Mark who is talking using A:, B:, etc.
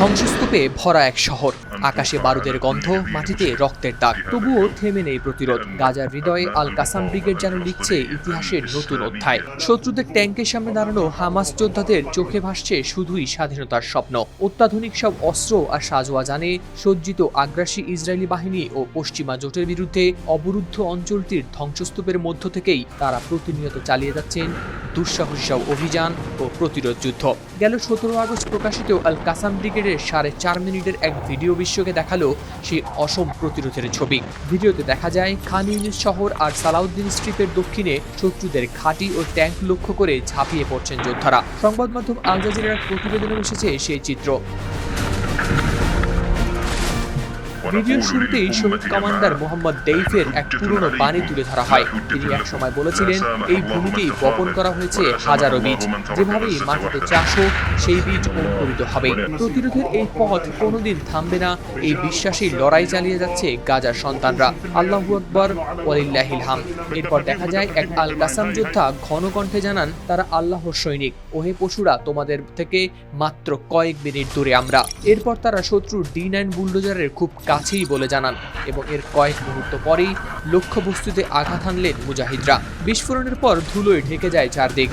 A: ধ্বংসস্তূপে ভরা এক শহর। আকাশে বারুদের গন্ধ, মাটিতে রক্তের দাগ। তবুও থেমে নেই প্রতিরোধ। গাজার হৃদয়ে আল কাসাম ব্রিগেড যেন লিখছে ইতিহাসের নতুন অধ্যায়। শত্রুদের ট্যাঙ্কের সামনে দাঁড়ানো হামাস যোদ্ধাদের চোখে ভাসছে শুধুই স্বাধীনতার স্বপ্ন। অত্যাধুনিক সব অস্ত্র আর সাজোয়া জানে সজ্জিত আগ্রাসী ইসরায়েলি বাহিনী ও পশ্চিমা জোটের বিরুদ্ধে অবরুদ্ধ অঞ্চলটির ধ্বংসস্তূপের মধ্য থেকেই তারা প্রতিনিয়ত চালিয়ে যাচ্ছেন দুঃসাহসী সব অভিযান ও প্রতিরোধ যুদ্ধ। গেল সতেরো আগস্ট প্রকাশিত আল কাসাম ব্রিগেডের সাড়ে চার মিনিটের এক ভিডিও বিশ্বকে দেখাল সেই অসম প্রতিরোধের ছবি। ভিডিওতে দেখা যায়, খান ইউনিস শহর আর সালাউদ্দিন স্ট্রিপের দক্ষিণে শত্রুদের ঘাঁটি ও ট্যাঙ্ক লক্ষ্য করে ঝাঁপিয়ে পড়ছেন যোদ্ধারা। সংবাদ মাধ্যম আল জাজিরার প্রতিবেদনে এসেছে সেই চিত্র। ভিডিওর শুরুতেই শহীদ কমান্ডার মোহাম্মদ দেইফের এক পুরনো বাণী তুলে ধরা হয়। তিনি এক সময় বলেছিলেন, এই ভূমিতেই বপন করা হয়েছে হাজারো বীজ। যেভাবেই মাটিতে চাষ হোক, সেই বীজ অঙ্কুরিত হবে। প্রতিরোধের এই পথ কোনোদিন থামবে না। এই বিশ্বাসী লড়াই চালিয়ে যাচ্ছে গাজার সন্তানরা। আল্লাহু আকবর, ওয়ালিল্লাহিল হাম এরপর দেখা যায়, এক আল কাসাম যোদ্ধা ঘন কণ্ঠে জানান, তারা আল্লাহর সৈনিক। ওহে পশুরা, তোমাদের থেকে মাত্র কয়েক মিনিট দূরে আমরা। এরপর তারা শত্রুর ডি নাইন বুলডোজারের খুব কাছেই বলে জানান এবং এর কয়েক মুহূর্ত পরেই লক্ষ্যবস্তুতে আঘাত আনলেন মুজাহিদরা। বিস্ফোরণের পর ধুলোয় ঢেকে যায় চারদিক।